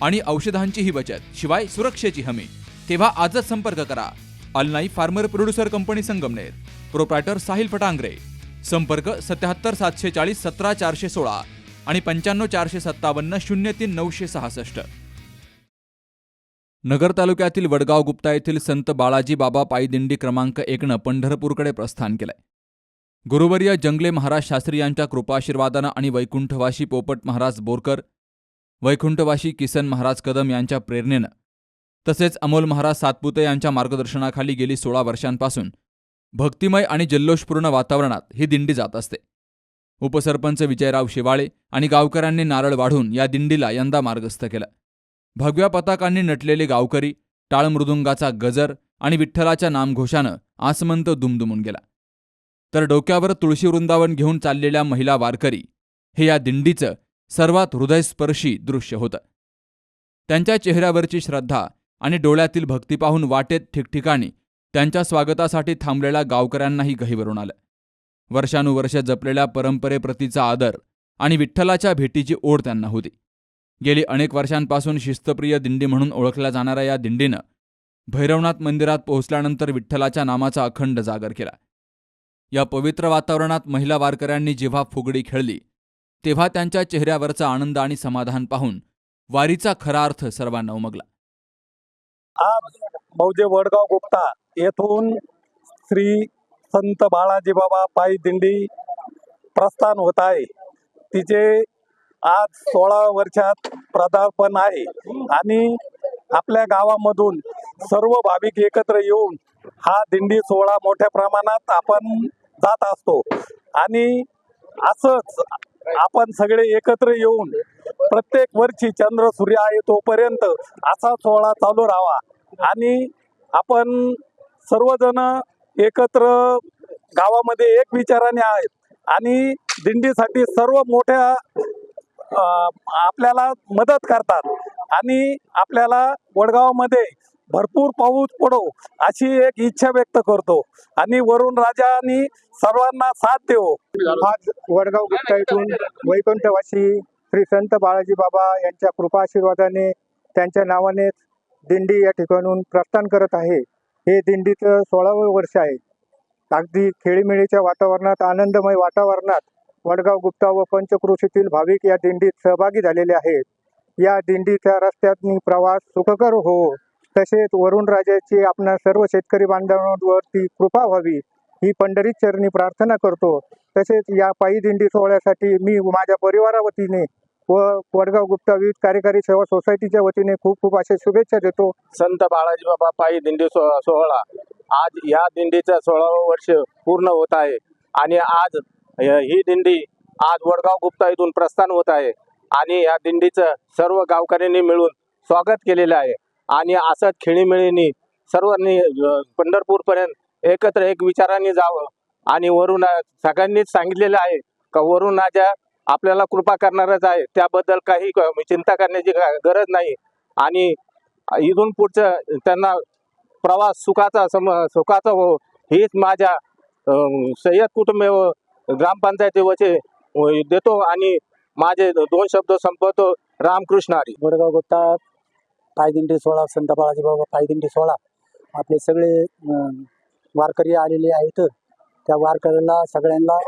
आणि औषधांचीही बचत शिवाय सुरक्षेची हमी. तेव्हा आजच संपर्क करा. अलनाई farmer producer company Sangamner. Proprietor Sahil Phatangare. संपर्क सत्याहत्तर सातशे चाळीस सतरा चारशे सोळा आणि पंच्याण्णव चारशे सत्तावन्न शून्य तीन नऊशे सहासष्ट. नगर तालुक्यातील वडगाव गुप्ता येथील संत बाळाजी बाबा पायदिंडी क्रमांक एकनं पंढरपूरकडे प्रस्थान केलंय. गुरुवर्य जंगले महाराज शास्त्री यांच्या कृपाशीर्वादानं आणि वैकुंठवासी पोपट महाराज बोरकर वैकुंठवासी किसन महाराज कदम यांच्या प्रेरणेनं तसेच अमोल महाराज सातपुते यांच्या मार्गदर्शनाखाली गेली सोळा वर्षांपासून भक्तिमय आणि जल्लोषपूर्ण वातावरणात ही दिंडी जात असते. उपसरपंच विजयराव शिवाळे आणि गावकऱ्यांनी नारळ वाढून या दिंडीला यंदा मार्गस्थ केलं. भगव्या पताकांनी नटलेले गावकरी टाळमृदुंगाचा गजर आणि विठ्ठलाच्या नामघोषानं आसमंत दुमदुमून गेला. तर डोक्यावर तुळशी वृंदावन घेऊन चाललेल्या महिला वारकरी हे या दिंडीचं सर्वात हृदयस्पर्शी दृश्य होतं. त्यांच्या चेहऱ्यावरची श्रद्धा आणि डोळ्यातील भक्ती पाहून वाटेत ठिकठिकाणी त्यांच्या स्वागतासाठी थांबलेल्या गावकऱ्यांनाही गहीवरून आलं. वर्षानुवर्ष जपलेल्या परंपरेप्रतीचा आदर आणि विठ्ठलाच्या भेटीची ओढ त्यांना होती. गेली अनेक वर्षांपासून शिस्तप्रिय दिंडी म्हणून ओळखल्या जाणाऱ्या या दिंडीनं भैरवनाथ मंदिरात पोहोचल्यानंतर विठ्ठलाच्या नामाचा अखंड जागर केला. या पवित्र वातावरणात महिला वारकऱ्यांनी जेव्हा फुगडी खेळली तेव्हा त्यांच्या चेहऱ्यावरचा आनंद आणि समाधान पाहून वारीचा खरा अर्थ सर्वांना उमगला. आज मौजे वडगाव गुप्ता येथून श्री संत बाळाजी बाबा पायी दिंडी प्रस्थान होत आहे. तिचे आज सोळा वर्षात पदार्पण आहे आणि आपल्या गावामधून सर्व भाविक एकत्र येऊन हा दिंडी सोहळा मोठ्या प्रमाणात आपण जात असतो. आणि असंच आपण सगळे एकत्र येऊन प्रत्येक वर्षी चंद्र सूर्य आहे तोपर्यंत असा सोहळा चालू राहावा. आणि आपण सर्वजण एकत्र गावामध्ये एक विचाराने आहेत. आणि दिंडीसाठी सर्व मोठ्या आपल्याला मदत करतात. आणि आपल्याला वडगावमध्ये भरपूर पाऊस पडो अशी एक इच्छा व्यक्त करतो. आणि वरुण राजांनी सर्वांना साथ देव. आज वडगाव गुप्ता येथून वैकुंठवासी श्री संत बाळाजी बाबा यांच्या कृपा आशीर्वादाने त्यांच्या नावाने दिंडी या ठिकाणून प्रस्थान करत आहे. हे दिंडीचं सोळावं वर्ष आहे. अगदी खेळीमेळीच्या वातावरणात आनंदमय वातावरणात वडगाव गुप्ता व पंचक्रोशीतील भाविक या दिंडीत सहभागी झालेले आहेत. या दिंडीच्या रस्त्यातनी प्रवास सुखकर हो. तसेच वरुण राजाची आपणा सर्व शेतकरी बांधवांवरती कृपा व्हावी ही पंढरीत चरणी प्रार्थना करतो. तसेच या पायी दिंडी सोहळ्यासाठी मी माझ्या परिवारावतीने व वडगाव गुप्ता विविध कार्यकारी सेवा सोसायटीच्या वतीने खूप खूप अशा शुभेच्छा देतो. संत बाळाजी बाबा पायी दिंडी सोहळा. आज या दिंडीचं सोळावं वर्ष पूर्ण होत आहे आणि आज ही दिंडी आज वडगाव गुप्ता इथून प्रस्थान होत आहे आणि या दिंडीचं सर्व गावकऱ्यांनी मिळून स्वागत केलेलं आहे. आणि असंच खेळीमेळीनी सर्वांनी पंढरपूरपर्यंत एकत्र एक विचाराने जावं. आणि वरून सगळ्यांनीच सांगितलेलं आहे का वरून आजा आपल्याला कृपा करणारच आहे. त्याबद्दल काही चिंता करण्याची गरज नाही. आणि इथून पुढचं त्यांना प्रवास सुखाचा सम सुखाचा हो हीच माझ्या सय्यद कुटुंब व ग्रामपंचायती वचे देतो. आणि माझे दोन शब्द संपवतो. रामकृष्ण हरी. वडगाव गुप्ता. पायदिंडी सोहळा संत बाळाजी बाबा पायदिंडी सोहळा. आपले सगळे अं, वारकरी आलेले आहेत. त्या वारकऱ्याला सगळ्यांना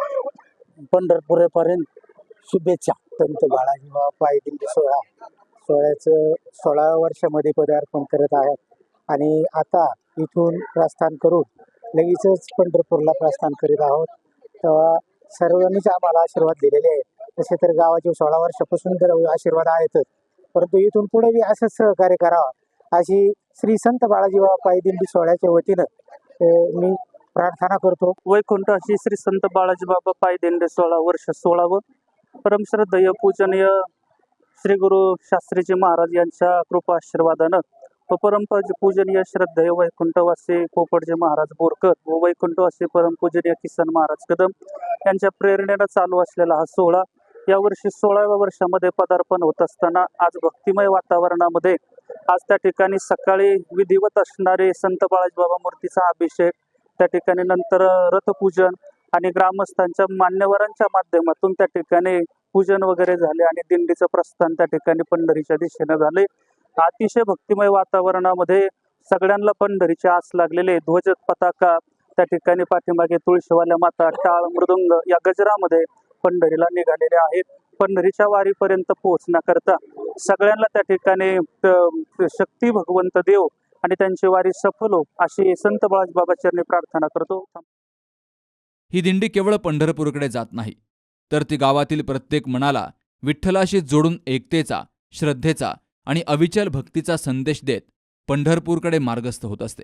पंढरपूरपर्यंत शुभेच्छा. संत बाळाजी बाबा पायदिंडी सोहळा. सोहळ्याचं सोळा वर्षामध्ये पदार्पण करत आहेत. आणि आता इथून प्रस्थान करून लगेचच पंढरपूरला प्रस्थान करीत आहोत. तेव्हा सर्वांनीच आम्हाला आशीर्वाद दिलेले आहेत. तसे तर गावाचे सोळा वर्षापासून तर आशीर्वाद आहेतच परंतु इथून पुढे बी असंच सहकार्य करावं. अशी श्री संत बाळाजी बाबा पायदिंडी सोहळ्याच्या वतीनं मी प्रार्थना करतो. वैकुंठाशी श्री संत बाळाजी बाबा पाय दिंडे सोळा वर्ष सोळावं. परमश्रद्धेय पूजनीय श्री गुरु शास्त्रीजी महाराज यांच्या कृपा आशीर्वादानं व परमपज पूजनीय श्रद्धेय वैकुंठवासी पोपटजी महाराज बोरकर व वैकुंठवासी परमपूजनीय किसन महाराज कदम यांच्या प्रेरणेनं चालू असलेला हा सोहळा यावर्षी सोळाव्या वर्षामध्ये पदार्पण होत असताना आज भक्तिमय वातावरणामध्ये आज त्या ठिकाणी सकाळी विधिवत असणारे संत बाळाजीबाबा मूर्तीचा अभिषेक त्या ठिकाणी नंतर रथपूजन आणि ग्रामस्थांच्या मान्यवरांच्या माध्यमातून त्या ठिकाणी पूजन वगैरे झाले आणि दिंडीचं प्रस्थान त्या ठिकाणी पंढरीच्या दिशेनं झाले अतिशय भक्तिमय वातावरणामध्ये सगळ्यांना पंढरीचे आस लागलेले ध्वज पताका त्या ठिकाणी पाठीमागे तुळशीवाल्या माता टाळ मृदुंग या गजरामध्ये पंढरीला निघालेले आहेत. पंढरीच्या वारीपर्यंत पोहोचण्याकरता सगळ्यांना त्या ठिकाणी शक्ती भगवंत देव आणि त्यांची वारी सफल हो अशी संत बाळाजी चरणी प्रार्थना करतो. ही दिंडी केवळ पंढरपूरकडे जात नाही तर ती गावातील प्रत्येक मनाला विठ्ठलाशी जोडून एकतेचा श्रद्धेचा आणि अविचल भक्तीचा संदेश देत पंढरपूरकडे मार्गस्थ होत असते.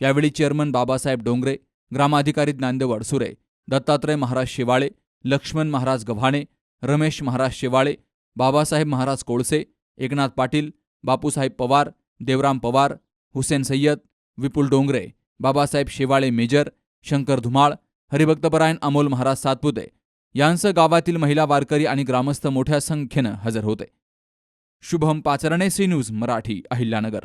यावेळी चेअरमन बाबासाहेब डोंगरे ग्रामाधिकारी ज्ञानदेव अडसुरे दत्तात्रय महाराज शिवाळे लक्ष्मण महाराज गव्हाणे रमेश महाराज शेवाळे बाबासाहेब महाराज कोळसे एकनाथ पाटील बापूसाहेब पवार देवराम पवार हुसेन सय्यद विपुल डोंगरे बाबासाहेब शेवाळे मेजर शंकर धुमाळ हरिभक्तपरायण अमोल महाराज सातपुते यांसह गावातील महिला वारकरी आणि ग्रामस्थ मोठ्या संख्येनं हजर होते. Shubham Pacharne C news Marathi Ahilyanagar.